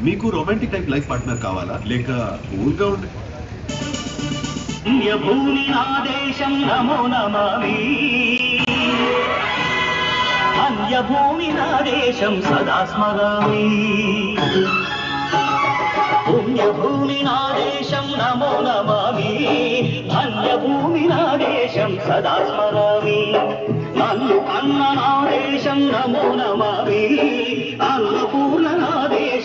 మీకు romantic type life partner కావాలా? లేక కూల్గా ఉండే? పుణ్యభూమి ఆదేశం నమో నమామి. అన్యభూమి నాదేశం సదా స్మరామి. పుణ్యభూమి నాదేశం నమో నమామి. అన్యభూమి నాదేశం సదా స్మరామి. నన్ను అన్న నాదేశం నమో నమామి. అన్నపూర్ణ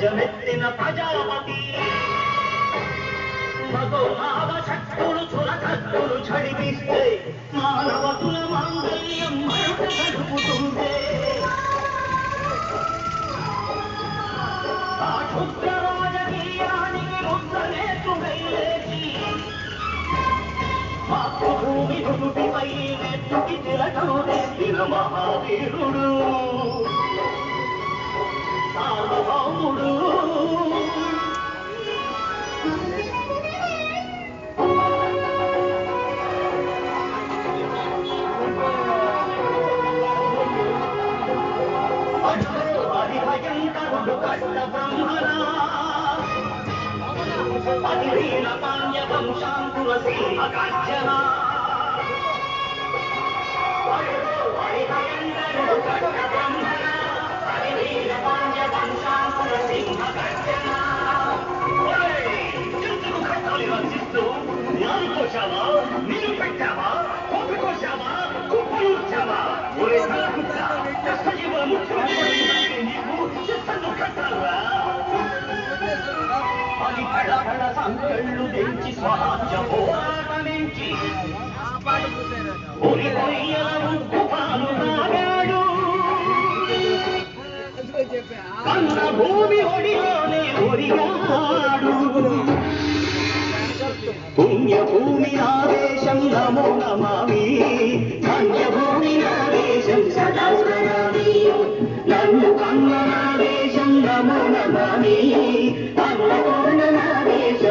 ధ్వజమెత్తిన ప్రజాపతి మగోమావ శక్తులు చురకత్తులు చడిపిస్తే మానవతుల మాంగళ్యం మరొక గడుపుతుంటే ఆ క్షుద్ర రాజకీయానికి ముద్రనేతుడై లేచి మాతృభూమి దుడుటిపై నెత్తుకి తిలకం నెత్తిన మహావీరుడు సార్వభౌముడు సంకళ్ళు తెంచి స్వరాజ్య పోరాటమించి ఒరి కొయ్యల ముక్కు పాలు తాగాడు. కన్న భూమి ఒడిలోనే ఒరిగాడు. పుణ్యభూమి ఆదేశం నమో నమామి. ధన్యభూమి ఆదేశం సదా స్మరామి. నన్ను కన్న నమో నమామి. అన్నపూర్ణ నాదేశం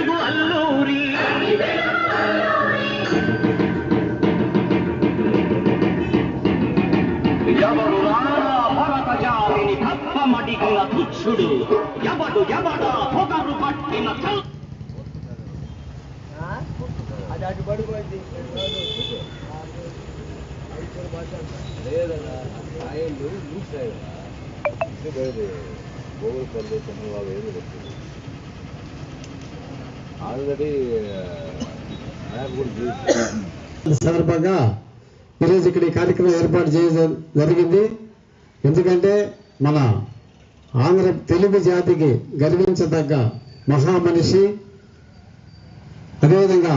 అది అటు పడిపోయింది లేదన్నా ఆయన్లు గోగులపల్లి చంద్రబాబు ఏమి వచ్చింది ఆల్రెడీ కూడా సందర్భంగా ఈరోజు ఇక్కడ ఈ కార్యక్రమం ఏర్పాటు చేయడం జరిగింది. ఎందుకంటే మన ఆంధ్ర తెలుగు జాతికి గర్వించదగ్గ మహామనిషి అదేవిధంగా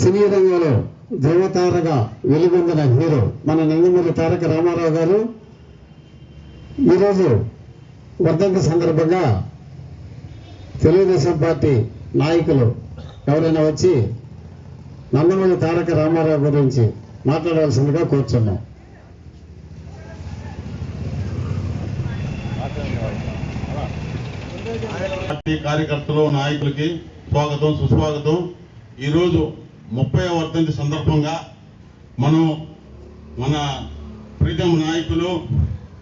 సినీ రంగంలో దేవతారగా వెలుగొందిన హీరో మన నందమూరి తారక రామారావు గారు ఈరోజు వర్ధంతి సందర్భంగా తెలుగుదేశం పార్టీ నాయకులు ఎవరైనా వచ్చి నందమూరి తారక రామారావు గురించి మాట్లాడవలసిందిగా కూర్చున్నాం. పార్టీ కార్యకర్తలు నాయకులకి స్వాగతం సుస్వాగతం. ఈరోజు ముప్పై వర్ధంతి సందర్భంగా మనం మన ప్రీతం నాయకులు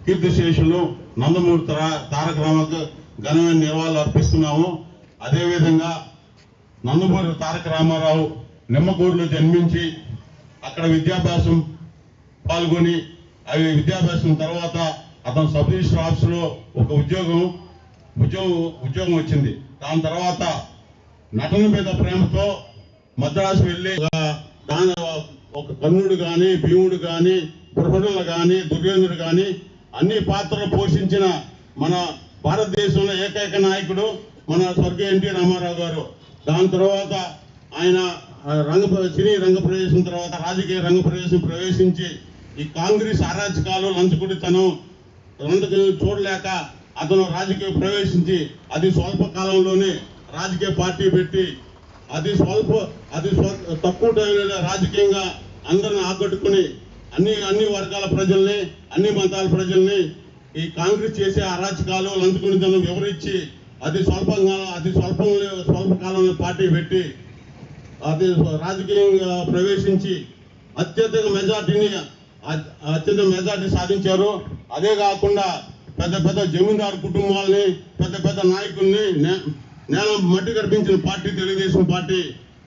కీర్తిశేషులు నందమూరి తారక రామకు ఘనమైన నివాళులు అర్పిస్తున్నాము. అదేవిధంగా నందమూరి తారక రామారావు నిమ్మగూరులో జన్మించి అక్కడ విద్యాభ్యాసం పాల్గొని అవి విద్యాభ్యాసం తర్వాత అతను సబ్ రిజిస్టర్ ఆఫీసులో ఒక ఉద్యోగం ఉద్యోగం ఉద్యోగం వచ్చింది. దాని తర్వాత నటన మీద ప్రేమతో మద్రాసు వెళ్ళి దాని ఒక కర్ణుడు కానీ భీముడు కానీ బృహణులు కానీ దుర్యోధనుడు కానీ అన్ని పాత్రలు పోషించిన మన భారతదేశంలో ఏకైక నాయకుడు మన స్వర్గీయ ఎన్టీ రామారావు గారు. దాని తర్వాత ఆయన రంగ సినీ రంగ ప్రవేశం తర్వాత రాజకీయ రంగ ప్రవేశం ప్రవేశించి ఈ కాంగ్రెస్ అరాచకాలు లంచకుడితనం రెండు చూడలేక అతను రాజకీయ ప్రవేశించి అది స్వల్ప కాలంలోనే రాజకీయ పార్టీ పెట్టి అది స్వల్ప అది తక్కువ టైంలో రాజకీయంగా అందరిని ఆకట్టుకుని అన్ని అన్ని వర్గాల ప్రజల్ని అన్ని మతాల ప్రజల్ని ఈ కాంగ్రెస్ చేసే అరాచకాలు లంచుకునితనం వివరించి అది స్వల్పంగా అది స్వల్పంలో స్వల్పకాలంలో పార్టీ పెట్టి అది రాజకీయంగా ప్రవేశించి అత్యధిక మెజార్టీని అత్యంత అత్యధిక మెజార్టీ సాధించారు. అదే కాకుండా పెద్ద పెద్ద జమీందారు కుటుంబాలని పెద్ద పెద్ద నాయకుల్ని నేల మట్టి గడిపించిన పార్టీ తెలుగుదేశం పార్టీ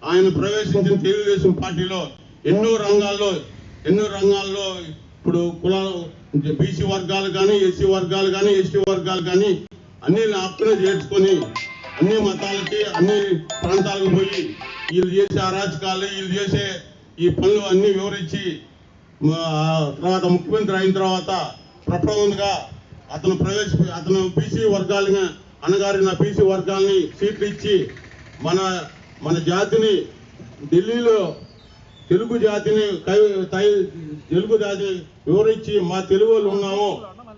ఆయన ప్రవేశించిన తెలుగుదేశం పార్టీలో ఎన్నో రంగాల్లో ఎన్నో రంగాల్లో ఇప్పుడు కుల బీసీ వర్గాలు కానీ ఎస్సీ వర్గాలు కానీ ఎస్టీ వర్గాలు కానీ అన్ని హక్కును చేర్చుకొని అన్ని మతాలకి అన్ని ప్రాంతాలకు పోయి వీళ్ళు చేసే అరాచకాలు వీళ్ళు చేసే ఈ పనులు అన్ని వివరించి తర్వాత ముఖ్యమంత్రి అయిన తర్వాత ప్రప్రథమంగా అతను ప్రవేశ అతను బీసీ వర్గాలని అనగారిన బీసీ వర్గాలని సీట్లు ఇచ్చి మన మన జాతిని ఢిల్లీలో తెలుగు జాతిని తెలుగు జాతి వివరించి మా తెలుగు ఉన్నాము.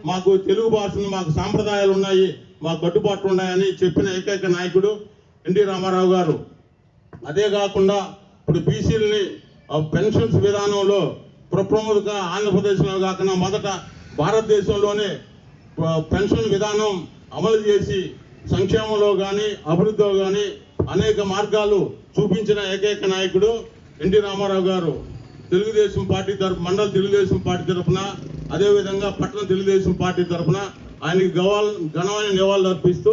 మాకు తెలుగు భాషను మాకు సాంప్రదాయాలు ఉన్నాయి. మాకు కట్టుబాట్లు ఉన్నాయని చెప్పిన ఏకైక నాయకుడు ఎన్టీ రామారావు గారు. అదే కాకుండా ఇప్పుడు బీసీలని పెన్షన్స్ విధానంలో ప్రప్రముఖంగా ఆంధ్రప్రదేశ్లో కాకుండా మొదట భారతదేశంలోనే పెన్షన్ విధానం అమలు చేసి సంక్షేమంలో కానీ అభివృద్ధిలో కానీ అనేక మార్గాలు చూపించిన ఏకైక నాయకుడు ఎన్టీ రామారావు గారు. తెలుగుదేశం పార్టీ తరపు మండల తెలుగుదేశం పార్టీ తరఫున అదేవిధంగా పట్టణ తెలుగుదేశం పార్టీ తరఫున ఆయనకి గవాల్ ఘనమైన నివాళులు అర్పిస్తూ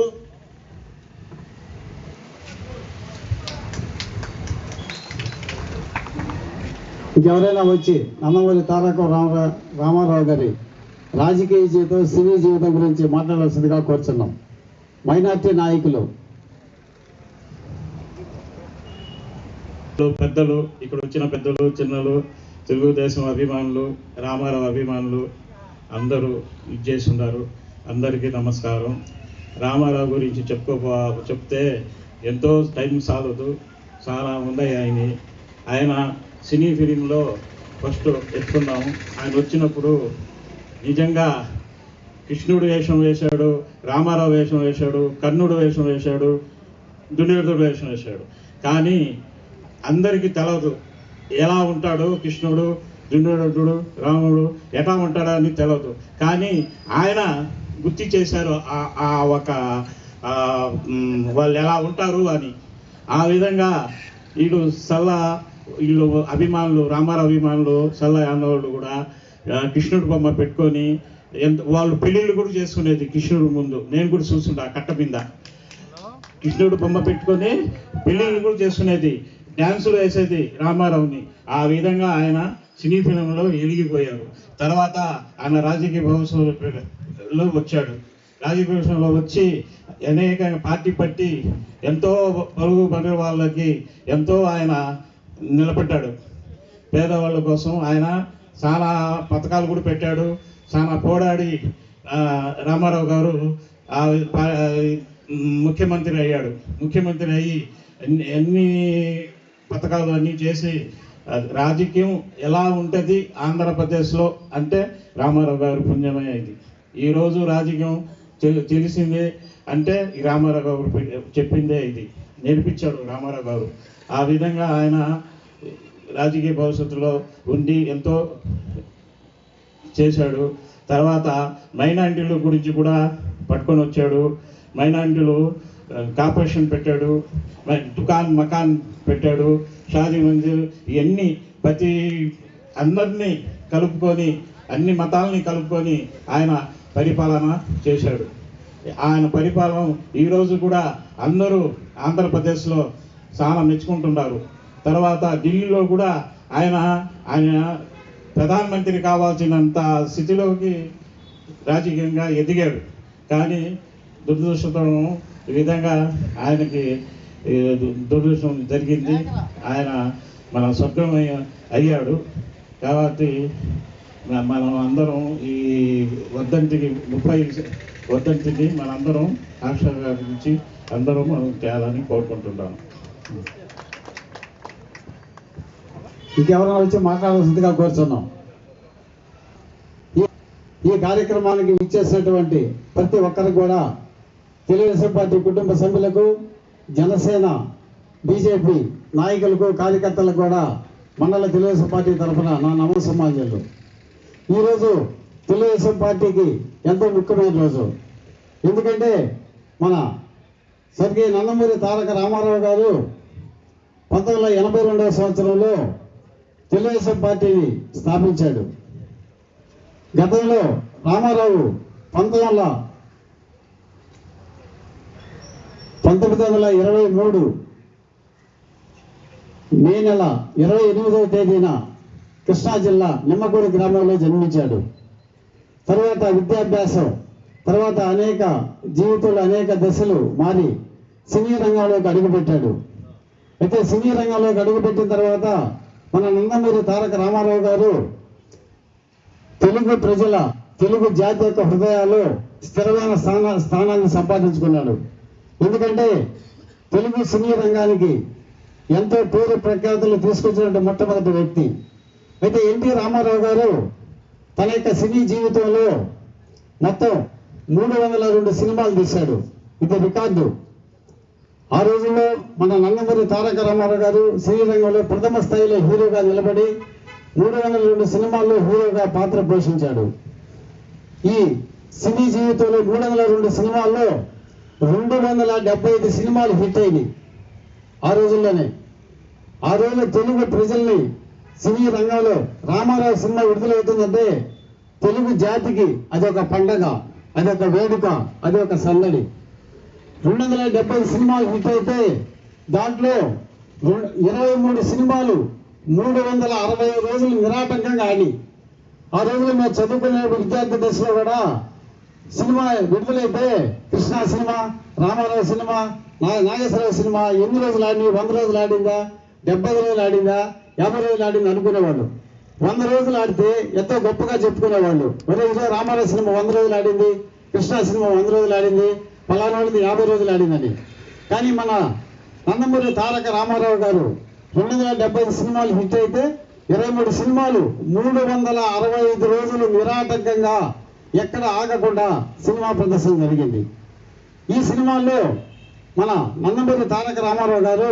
ఇంకెవరైనా వచ్చి నందమూరి తారక రామారావు రామారావు గారి రాజకీయ జీవితం సినీ జీవితం గురించి మాట్లాడాల్సిందిగా కోరుచున్నాం. మైనార్టీ నాయకులు. పెద్దలు ఇక్కడ వచ్చిన పెద్దలు చిన్నలు తెలుగుదేశం అభిమానులు రామారావు అభిమానులు అందరూ ఇది ఉన్నారు అందరికీ నమస్కారం. రామారావు గురించి చెప్పుకో చెప్తే ఎంతో టైం సాలదు. చాలా ఉన్నాయి ఆయన ఆయన సినీ ఫిలింలో ఫస్ట్ ఎత్తుకున్నాము ఆయన వచ్చినప్పుడు నిజంగా కృష్ణుడు వేషం వేశాడు రామారావు వేషం వేశాడు కర్ణుడు వేషం వేశాడు దుర్యోధనుడు వేషం వేశాడు. కానీ అందరికీ తెలవదు ఎలా ఉంటాడు కృష్ణుడు దుర్యోధనుడు రాముడు ఎట్లా ఉంటాడు అని తెలదు కానీ ఆయన గుర్తు చేశారు ఆ- ఒక వాళ్ళు ఎలా ఉంటారు అని. ఆ విధంగా వీళ్ళు సల్ల వీళ్ళు అభిమానులు రామారావు అభిమానులు సల్ల అన్నవాళ్ళు కూడా కృష్ణుడు బొమ్మ పెట్టుకొని ఎంత వాళ్ళు పెళ్ళిళ్ళు కూడా చేసుకునేది కృష్ణుడు ముందు. నేను కూడా చూస్తుంటా ఆ కట్ట మీద. కృష్ణుడు బొమ్మ పెట్టుకొని పెళ్ళిళ్ళు కూడా చేసుకునేది డ్యాన్సులు వేసేది రామారావుని. ఆ విధంగా ఆయన సినీ ఫిలంలో ఎలిగిపోయారు. తర్వాత ఆయన రాజకీయ భవిష్యత్తులో వచ్చాడు. రాజకీయ భవిష్యత్తులో వచ్చి అనేక పార్టీ పట్టి ఎంతో పరుగు పడిన వాళ్ళకి ఎంతో ఆయన నిలబడ్డాడు. పేదవాళ్ళ కోసం ఆయన చాలా పథకాలు కూడా పెట్టాడు. చాలా పోరాడి రామారావు గారు ముఖ్యమంత్రి అయ్యాడు. ముఖ్యమంత్రి అయ్యి ఎన్ని ఎన్ని పథకాలు అన్నీ చేసి రాజకీయం ఎలా ఉంటుంది ఆంధ్రప్రదేశ్లో అంటే రామారావు గారు పుణ్యమే ఇది. ఈరోజు రాజకీయం తెలిసిందే అంటే రామారావు గారు చెప్పిందే ఇది. నేర్పించాడు రామారావు గారు. ఆ విధంగా ఆయన రాజకీయ భవిష్యత్తులో ఉండి ఎంతో చేశాడు. తర్వాత మైనారిటీల గురించి కూడా పట్టుకొని వచ్చాడు. మైనారిటీలు కార్పొరేషన్ పెట్టాడు. దుకాన్ మకాన్ పెట్టాడు. షాదీ మందిర్ ఇవన్నీ ప్రతి అందరినీ కలుపుకొని అన్ని మతాలని కలుపుకొని ఆయన పరిపాలన చేశాడు. ఆయన పరిపాలన ఈరోజు కూడా అందరూ ఆంధ్రప్రదేశ్లో చాలా మెచ్చుకుంటున్నారు. తర్వాత ఢిల్లీలో కూడా ఆయన ఆయన ప్రధానమంత్రి కావాల్సినంత స్థితిలోకి రాజకీయంగా ఎదిగాడు. కానీ దురదృష్టం ఈ విధంగా ఆయనకి దురదృష్టం జరిగింది. ఆయన మన స్వర్గం అయ్యాడు. కాబట్టి మనం అందరం ఈ వద్దంటికి ముప్పై వద్దంటికి మనందరం గురించి అందరం మనం చేయాలని కోరుకుంటున్నాను ఇంకెవరైనా వచ్చి మాట్లాడాల్సిందిగా కోరుచున్నాం. ఈ- ఈ కార్యక్రమానికి ఇచ్చేసినటువంటి ప్రతి ఒక్కరికి కూడా తెలుగుదేశం పార్టీ కుటుంబ సభ్యులకు జనసేన బీజేపీ నాయకులకు కార్యకర్తలకు కూడా మండల తెలుగుదేశం పార్టీ తరఫున నా నమస్సమాజాలు. ఈరోజు తెలుగుదేశం పార్టీకి ఎంతో ముఖ్యమైన రోజు. ఎందుకంటే మన స్వర్గీయ నందమూరి తారక రామారావు గారు పంతొమ్మిది వందల ఎనభై రెండవ సంవత్సరంలో తెలుగుదేశం పార్టీని స్థాపించాడు. గతంలో రామారావు పంతొమ్మిది వందల పంతొమ్మిది వందల ఇరవై మూడు మే నెల ఇరవై ఎనిమిదవ తేదీన కృష్ణా జిల్లా నిమ్మకూరు గ్రామంలో జన్మించాడు. తర్వాత విద్యాభ్యాసం తర్వాత అనేక జీవితంలో అనేక దశలు మారి సినీ రంగంలోకి అడుగుపెట్టాడు. అయితే సినీ రంగంలోకి అడుగుపెట్టిన తర్వాత మన నందమూరి తారక రామారావు గారు తెలుగు ప్రజల తెలుగు జాతి యొక్క హృదయాల్లో స్థిరమైన స్థాన స్థానాన్ని సంపాదించుకున్నాడు. ఎందుకంటే తెలుగు సినీ రంగానికి ఎంతో పేరు ప్రఖ్యాతులు తీసుకొచ్చినటువంటి మొట్టమొదటి వ్యక్తి. అయితే ఎన్టీ రామారావు గారు తన యొక్క సినీ జీవితంలో మొత్తం మూడు వందల రెండు సినిమాలు తీశాడు. ఇది రికార్డు. ఆ రోజుల్లో మన నందమూరి తారక రామారావు గారు శ్రీరంగంలో ప్రథమ స్థాయిలో హీరోగా నిలబడి మూడు వందల రెండు సినిమాల్లో హీరోగా పాత్ర పోషించాడు. ఈ సినీ జీవితంలో మూడు వందల రెండు సినిమాల్లో రెండు వందల డెబ్బై ఐదు సినిమాలు హిట్ అయినాయి ఆ రోజుల్లోనే. ఆ రోజుల్లో తెలుగు ప్రజల్ని సినీ రంగంలో రామారావు సినిమా విడుదలవుతుందంటే తెలుగు జాతికి అదొక పండగ అదొక వేడుక అదొక సందడి. రెండు వందల డెబ్బై సినిమాలు హిట్ అయితే దాంట్లో ఇరవై మూడు సినిమాలు మూడు వందల అరవై రోజులు నిరాటంకంగా ఆడి ఆ రోజులు మేము చదువుకునే విద్యార్థి దశలో కూడా సినిమా విడుదలైతే కృష్ణా సినిమా రామారావు సినిమా నా నాగేశ్వరరావు సినిమా ఎన్ని రోజులు ఆడి వంద రోజులు ఆడిందా? డెబ్బై రోజులు ఆడిందా? యాభై రోజులు ఆడింది అనుకునేవాళ్ళు. వంద రోజులు ఆడితే ఎంతో గొప్పగా చెప్పుకునేవాళ్ళు. ఒరే రామారావు సినిమా వంద రోజులు ఆడింది కృష్ణా సినిమా వంద రోజులు ఆడింది పలానా యాభై రోజులు ఆడిందని కానీ మన నందమూరి తారక రామారావు గారు రెండు వందల డెబ్బై సినిమాలు హిట్ అయితే ఇరవై మూడు సినిమాలు మూడు వందల అరవై ఐదు రోజులు నిరాటంకంగా ఎక్కడ ఆగకుండా సినిమా ప్రదర్శన జరిగింది. ఈ సినిమాల్లో మన నందమూరి తారక రామారావు గారు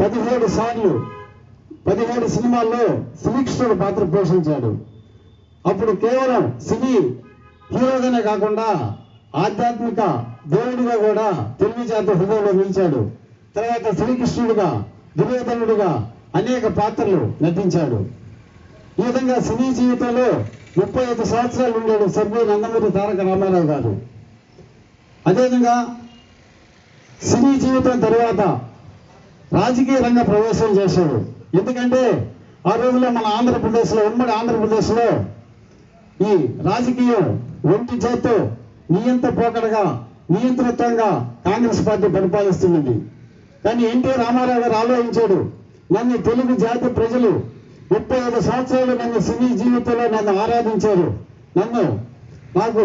పదిహేడు సార్లు పదిహేడు సినిమాల్లో శ్రీకృష్ణుడు పాత్ర పోషించాడు. అప్పుడు కేవలం సినీ హీరోగానే కాకుండా ఆధ్యాత్మిక దేవుడిగా కూడా తెలుగు జాతి హృదయంలో నిలిచాడు. తర్వాత శ్రీకృష్ణుడిగా దుర్యోధనుడిగా అనేక పాత్రలు నటించాడు. ఈ విధంగా సినీ జీవితంలో ముప్పై ఐదు సంవత్సరాలు ఉండాడు స్వర్గీయ నందమూరి తారక రామారావు గారు. అదేవిధంగా సినీ జీవితం తర్వాత రాజకీయ రంగ ప్రవేశం చేశాడు. ఎందుకంటే ఆ రోజుల్లో మన ఆంధ్రప్రదేశ్లో ఉమ్మడి ఆంధ్రప్రదేశ్లో ఈ రాజకీయం ఒంటి చేత్తో నియంత పోకడగా నియంత్రిత్వంగా కాంగ్రెస్ పార్టీ పరిపాలిస్తున్నది. కానీ ఎన్టీ రామారావు గారు ఆలోచించాడు నన్ను తెలుగు జాతి ప్రజలు ముప్పై ఐదు సంవత్సరాలు నన్ను సినీ జీవితంలో నన్ను ఆరాధించారు. నన్ను నాకు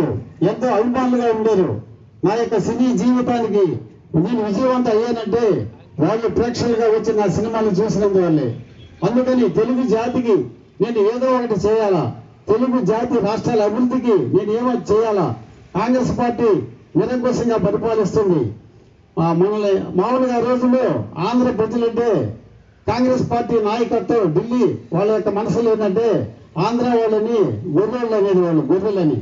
ఎంతో అభిమానులుగా ఉండేరు. నా యొక్క సినీ జీవితానికి నేను విజయవంతం అయ్యానంటే వాళ్ళు ప్రేక్షకులుగా వచ్చి నా సినిమాలు చూసినందువల్లే. అందుకని తెలుగు జాతికి నేను ఏదో ఒకటి చేయాలా? తెలుగు జాతి రాష్ట్రాల అభివృద్ధికి నేను ఏమో చేయాలా? కాంగ్రెస్ పార్టీ నిరంకుశంగా పరిపాలిస్తుంది. మనల్ని మామూలుగా రోజుల్లో ఆంధ్ర ప్రజలంటే కాంగ్రెస్ పార్టీ నాయకత్వం ఢిల్లీ వాళ్ళ యొక్క మనసులో ఏంటంటే ఆంధ్ర వాళ్ళని గొర్రెళ్ళు అనేది వాళ్ళు గొర్రెలని.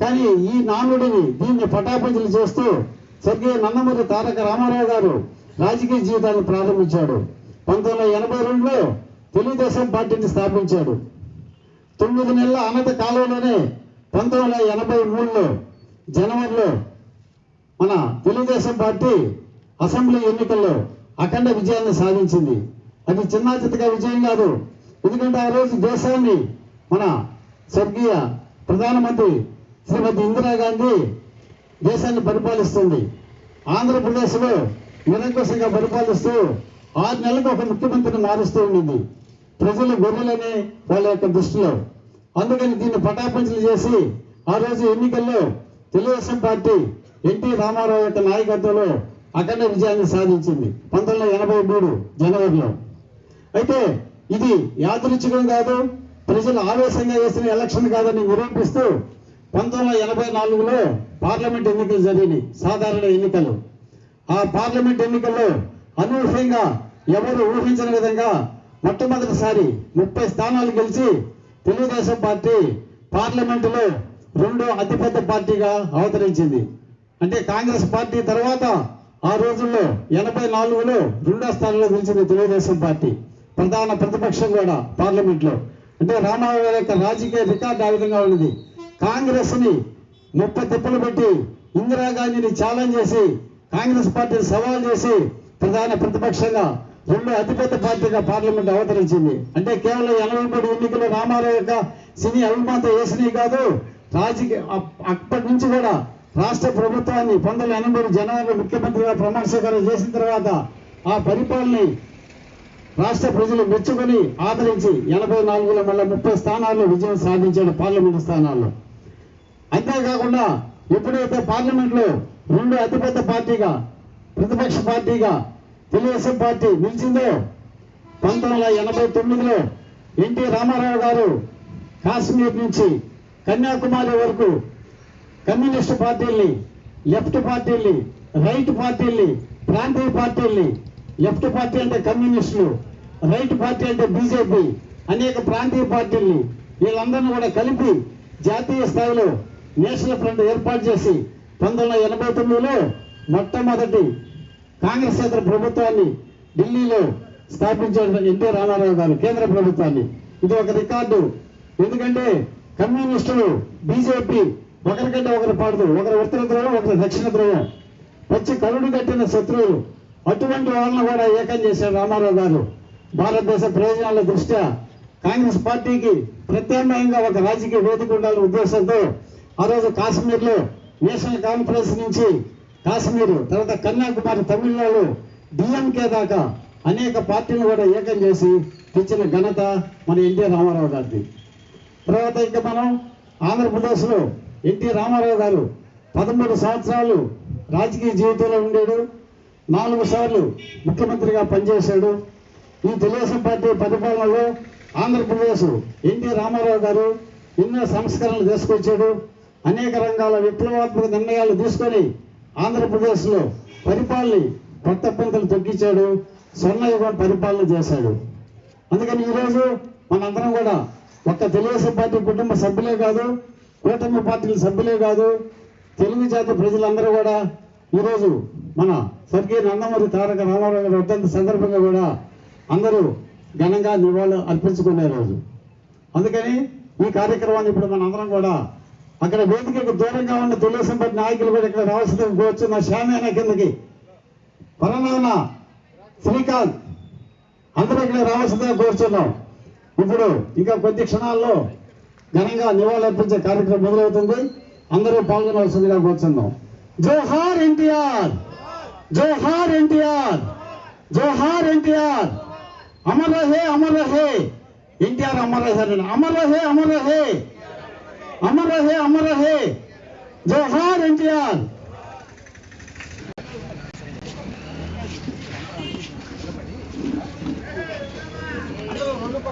కానీ ఈ నానుడిని దీన్ని పటాపంచలు చేస్తూ స్వర్గీయ నందమూరి తారక రామారావు గారు రాజకీయ జీవితాన్ని ప్రారంభించాడు. పంతొమ్మిది వందల ఎనభై రెండులో తెలుగుదేశం పార్టీని స్థాపించాడు. తొమ్మిది నెలల అనత కాలంలోనే పంతొమ్మిది వందల ఎనభై మూడులో జనవరిలో మన తెలుగుదేశం పార్టీ అసెంబ్లీ ఎన్నికల్లో అఖండ విజయాన్ని సాధించింది. అది చిన్న చితగా విజయం కాదు. ఎందుకంటే ఆ రోజు దేశాన్ని మన స్వర్గీయ ప్రధానమంత్రి శ్రీమతి ఇందిరాగాంధీ దేశాన్ని పరిపాలిస్తుంది. ఆంధ్రప్రదేశ్లో నిరంకుశంగా పరిపాలిస్తూ ఆరు నెలలకు ఒక ముఖ్యమంత్రిని మారుస్తూ ఉండింది. ప్రజలు గొర్రెలని వాళ్ళ యొక్క దృష్టిలో. అందుకని దీన్ని పటాపంచలు చేసి ఆ రోజు ఎన్నికల్లో తెలుగుదేశం పార్టీ ఎన్టీ రామారావు యొక్క నాయకత్వంలో అఖండ విజయాన్ని సాధించింది పంతొమ్మిది వందల ఎనభై మూడు జనవరిలో. అయితే ఇది యాదృచ్ఛికం కాదు ప్రజలు ఆవేశంగా వేసిన ఎలక్షన్ కాదని నిరూపిస్తూ పంతొమ్మిది వందల ఎనభై నాలుగులో పార్లమెంట్ ఎన్నికలు జరిగినాయి సాధారణ ఎన్నికలు. ఆ పార్లమెంట్ ఎన్నికల్లో అనూహ్యంగా ఎవరు ఊహించిన విధంగా మొట్టమొదటిసారి ముప్పై స్థానాలు గెలిచి తెలుగుదేశం పార్టీ పార్లమెంటులో రెండో అతిపెద్ద పార్టీగా అవతరించింది. అంటే కాంగ్రెస్ పార్టీ తర్వాత ఆ రోజుల్లో ఎనభై నాలుగులో రెండో స్థానంలో నిలిచింది తెలుగుదేశం పార్టీ. ప్రధాన ప్రతిపక్షం కూడా పార్లమెంట్లో అంటే రామారావు గారి యొక్క రాజకీయ రికార్డు ఆ విధంగా ఉన్నది. కాంగ్రెస్ని ముప్పై తిప్పలు పెట్టి ఇందిరాగాంధీని ఛాలెంజ్ చేసి కాంగ్రెస్ పార్టీని సవాల్ చేసి ప్రధాన ప్రతిపక్షంగా రెండు అతిపెద్ద పార్టీగా పార్లమెంట్ అవతరించింది. అంటే కేవలం ఎనభై మూడు ఎన్నికలు రామారావు యొక్క సినీ అభిమాత వేసినవి కాదు రాజకీయ అప్- అప్పటి నుంచి కూడా రాష్ట్ర ప్రభుత్వాన్ని పంతొమ్మిది ఎనభై జనవరి ముఖ్యమంత్రిగా ప్రమాణ స్వీకారం చేసిన తర్వాత ఆ పరిపాలనని రాష్ట్ర ప్రజలు మెచ్చుకొని ఆదరించి ఎనభై నాలుగులో మళ్ళీ ముప్పై స్థానాల్లో విజయం సాధించాడు పార్లమెంటు స్థానాల్లో. అంతేకాకుండా ఎప్పుడైతే పార్లమెంట్లో రెండు అతిపెద్ద పార్టీగా ప్రతిపక్ష పార్టీగా తెలుగుదేశం పార్టీ నిలిచిందో పంతొమ్మిది వందల ఎనభై తొమ్మిదిలో ఎన్టీ రామారావు గారు కాశ్మీర్ నుంచి కన్యాకుమారి వరకు కమ్యూనిస్ట్ పార్టీల్ని లెఫ్ట్ పార్టీల్ని రైట్ పార్టీల్ని ప్రాంతీయ పార్టీల్ని లెఫ్ట్ పార్టీ అంటే కమ్యూనిస్టులు రైట్ పార్టీ అంటే బీజేపీ అనేక ప్రాంతీయ పార్టీల్ని వీళ్ళందరినీ కూడా కలిపి జాతీయ స్థాయిలో నేషనల్ ఫ్రంట్ ఏర్పాటు చేసి పంతొమ్మిది వందల ఎనభై తొమ్మిదిలో మొట్టమొదటి కాంగ్రెస్ ఇతర ప్రభుత్వాన్ని ఢిల్లీలో స్థాపించాడు ఎన్టీ రామారావు గారు కేంద్ర ప్రభుత్వాన్ని. ఇది ఒక రికార్డు. ఎందుకంటే కమ్యూనిస్టులు బీజేపీ ఒకరికంటే ఒకరు పాడదు ఒకరు ఉత్తర ధ్రువం ఒకరు దక్షిణ ధ్రువం. వచ్చి కరుడు కట్టిన శత్రువులు అటువంటి వాళ్ళని కూడా ఏకం చేశాడు రామారావు గారు. భారతదేశ ప్రయోజనాల దృష్ట్యా కాంగ్రెస్ పార్టీకి ప్రత్యామ్నాయంగా ఒక రాజకీయ వేదిక ఉండాలనే ఉద్దేశంతో ఆ రోజు కాశ్మీర్లో నేషనల్ కాన్ఫరెన్స్ నుంచి కాశ్మీర్ తర్వాత కన్యాకుమారి తమిళనాడు డిఎంకే దాకా అనేక పార్టీలు కూడా ఏకం చేసి తెచ్చిన ఘనత మన ఎన్టీ రామారావు గారిది. తర్వాత ఇంకా మనం ఆంధ్రప్రదేశ్లో ఎన్టీ రామారావు గారు పదమూడు సంవత్సరాలు రాజకీయ జీవితంలో ఉండేడు. నాలుగు సార్లు ముఖ్యమంత్రిగా పనిచేశాడు. ఈ తెలుగుదేశం పార్టీ పరిపాలనలో ఆంధ్రప్రదేశ్ ఎన్టీ రామారావు గారు ఎన్నో సంస్కరణలు తీసుకొచ్చాడు. అనేక రంగాల విప్లవాత్మక నిర్ణయాలు తీసుకొని ఆంధ్రప్రదేశ్లో పరిపాలన కొత్త పంతులు తగ్గించాడు స్వర్ణయుగం పరిపాలన చేశాడు. అందుకని ఈరోజు మనందరం కూడా ఒక్క తెలుగుదేశం పార్టీ కుటుంబ సభ్యులే కాదు కూటమి పార్టీల సభ్యులే కాదు తెలుగు జాతి ప్రజలందరూ కూడా ఈరోజు మన స్వర్గీయ నందమూరి తారక రామారావు గారి వర్ధంతి సందర్భంగా కూడా అందరూ ఘనంగా నివాళులు అర్పించుకునే రోజు. అందుకని ఈ కార్యక్రమాన్ని ఇప్పుడు మన అందరం కూడా అక్కడ వేదికకు దూరంగా ఉన్న తెలుగుదేశం పార్టీ నాయకులు కూడా ఇక్కడ రావాల్సింది నా శ్యామేన కిందకి పరనాన్న శ్రీకాంత్ అందరూ ఇక్కడ రావాల్సిందిగా కోరుచున్నాం. ఇప్పుడు ఇంకా కొద్ది క్షణాల్లో ఘనంగా నివాళులర్పించే కార్యక్రమం మొదలవుతుంది. అందరూ పాల్గొనవలసిందిగా కోరుచున్నాం. జోహార్ ఎన్టీఆర్! జోహార్ ఎన్టీఆర్! జోహార్ ఎన్టీఆర్! అమర్ రహే అమర్ రహే! ఎన్టీఆర్ అమర్ రహే అన్నాడు. అమర్ రహే అమర్ రహే! అమర్ రహే అమర్ రహే! జోహార్ ఎన్టీఆర్!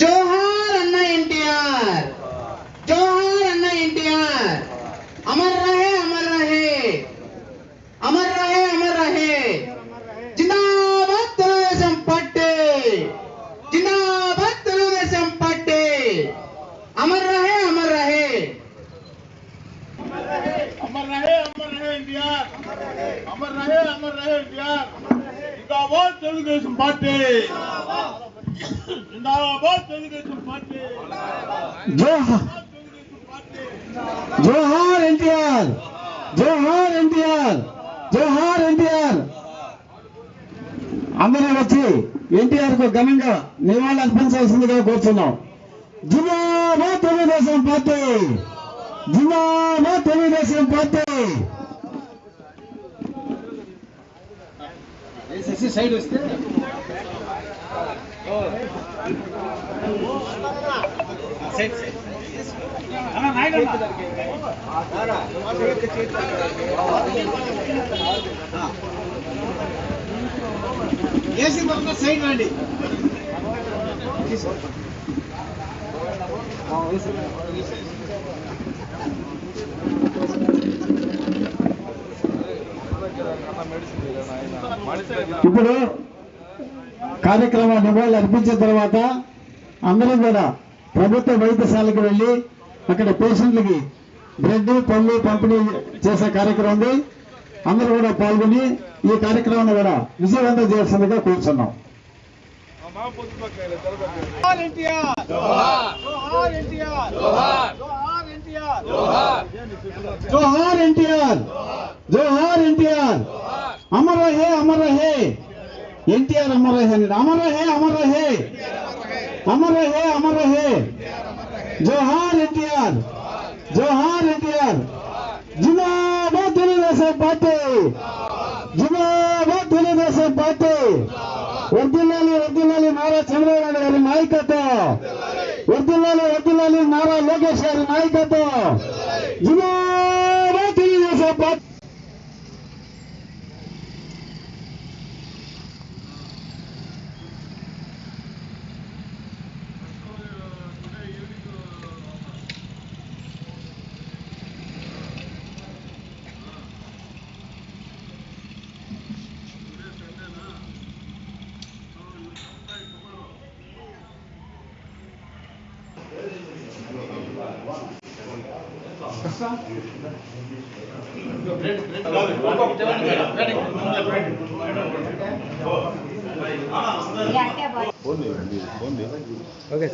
జోహార్ అన్న ఎన్టీఆర్ జిందాబాద్ తెలుగుదేశం పార్టీ జిందాబాద్ తెలుగుదేశం పార్టీ జోహార్ ఎన్టీఆర్ జోహార్ ఎన్టీఆర్ జోహార్ ఎన్టీఆర్ అందరూ వచ్చి ఎన్టీఆర్కు ఘనంగా నివాళులు అర్పించాల్సిందిగా కోరుతున్నాం జిందాబాద్ తెలుగుదేశం పార్టీ జిందాబాద్ తెలుగుదేశం పార్టీ. సైడ్ వస్తే ఏసీ మొత్తం సైడ్ రండి. ఇప్పుడు కార్యక్రమాలు నివాళులు అర్పించిన తర్వాత అందరూ కూడా ప్రభుత్వ వైద్యశాలకు వెళ్ళి అక్కడ పేషెంట్లకి బ్రెడ్ పళ్ళు పంపిణీ చేసే కార్యక్రమం ఉంది. అందరూ కూడా పాల్గొని ఈ కార్యక్రమాన్ని కూడా విజయవంతం చేయాల్సిందిగా కూర్చున్నాం. జోహార్ ఎన్టీఆర్. జోహార్ ఎన్టీఆర్. అమర్ రహే అమర్ రహే. ఎన్టీఆర్ అమర్ రహే అని అమర్ రహే అమర్ రహే అమర్ రహే అమర్ రహే జోహార్ ఎన్టీఆర్ జోహార్ ఎన్టీఆర్. జిందాబాద్ తెలుగుదేశం పార్టీ. జిందాబాద్ తెలుగుదేశం పార్టీ. వర్దిల్లాలి వర్దిల్లాలి నారా చంద్రబాబు నాయుడు గారి నాయకత్వం. వర్దిల్లాలి వర్దిల్లాలి నారా లోకేష్ గారి నాయకత్వం. జిందాబాద్ తెలుగుదేశం పార్టీ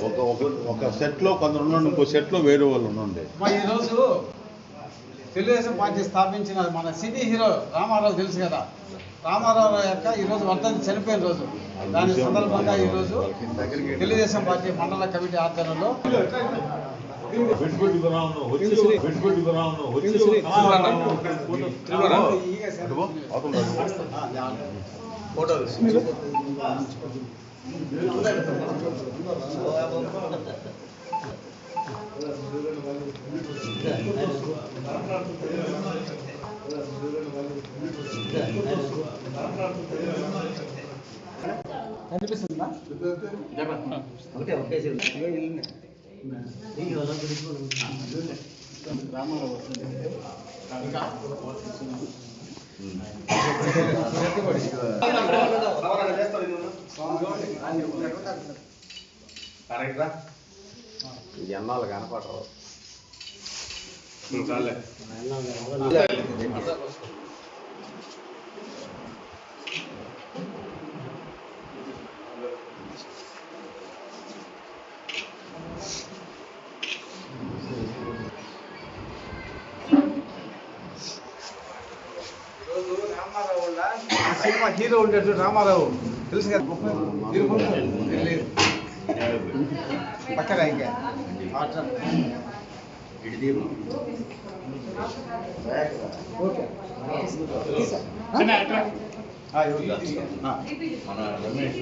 ఒక ఒక సెట్లో కొందరు ఉండండి ఇంకో సెట్లో వేరే వాళ్ళు ఉండండి. మా ఈరోజు తెలుగుదేశం పార్టీ స్థాపించిన మన సినీ హీరో రామారావు తెలుసు కదా? రామారావు యొక్క ఈరోజు వర్ధంతి చనిపోయిన రోజు. దాని సందర్భంగా ఈరోజు తెలుగుదేశం పార్టీ మండల కమిటీ ఆధ్వర్యంలో పెట్టుబడిగా ఉన్నావు వచ్చి పెట్టుబడిగా ఉన్నావు వచ్చి అదిగో, అవతల రా. కనిపిస్తుందా ఎన్నాళ్ళు కనపడరు రోజు సినిమా హీరో ఉండేటు రామారావు. తెలుసు కదా పక్కన ఇంకా. ఓకే మన రమేష్.